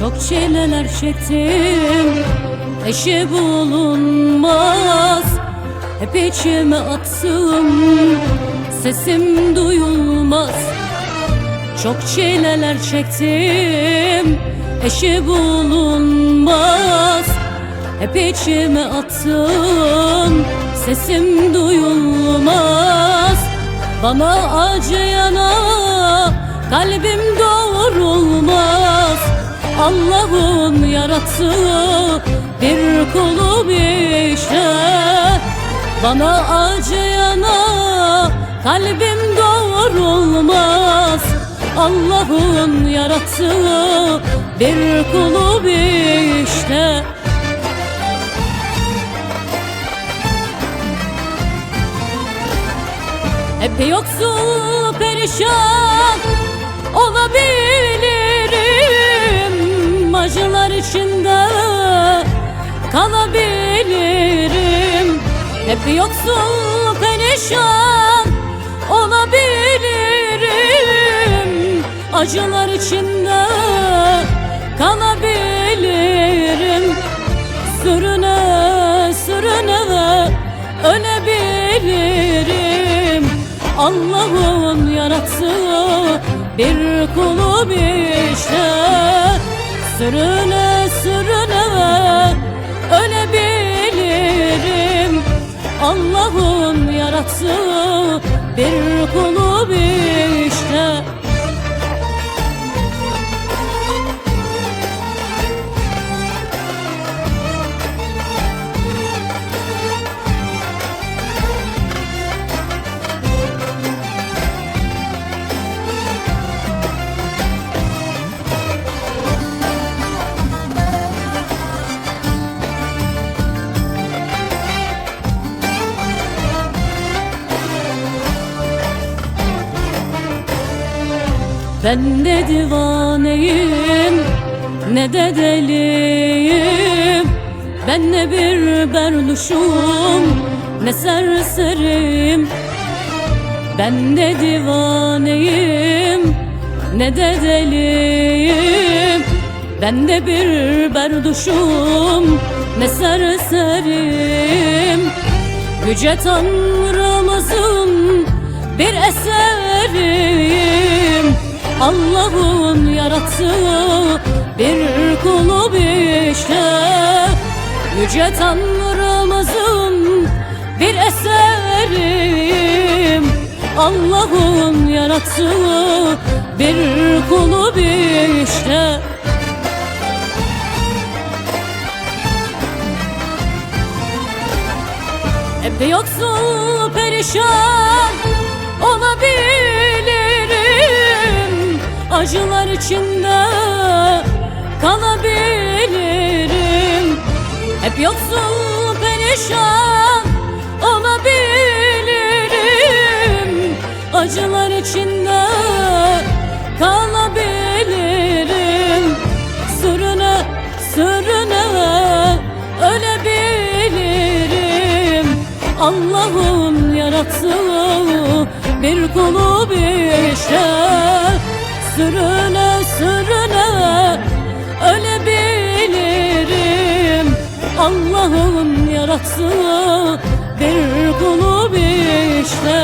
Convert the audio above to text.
Çok çileler çektim Eşi bulunmaz. Hep içime attım Sesim duyulmaz. Çok çileler çektim Eşi bulunmaz. Hep içime attım Sesim duyulmaz. Bana acıyana Kalbim Allah'ın yarattığı bir kulum işte Bana acıyana kalbim doğrulmaz. Allah'ın yarattığı bir kulum işte Hep yoksul perişan olabilirim Acılar içinde kalabilirim. Hep yoksul perişan olabilirim. Acılar içinde kalabilirim. Sürüne sürüne ölebilirim. Allah'ın yarattığı bir kulum işte. Sürüne Allah'ın yarattığı bir kulum işte Ben de divaneyim ne de deliyim. Ben ne bir berduşum ne serserim. Ben de divaneyim ne de deliyim. Ben de bir berduşum ne serserim. Yüce Tanrımızın bir eseriyim Allah'ın yarattığı bir kulum işte Yüce Tanrımızın bir eseriyim Allah'ın yarattığı bir kulum işte Hep yoksul perişan olabilirim Acılar içinde kalabilirim. Hep yoksul perişan olabilirim. Acılar içinde kalabilirim. Sürüne sürüne ölebilirim. Allah'ın yarattığı bir kulum işte Sürüne sürüne ölebilirim. Allah'ın yarattığı bir kulum işte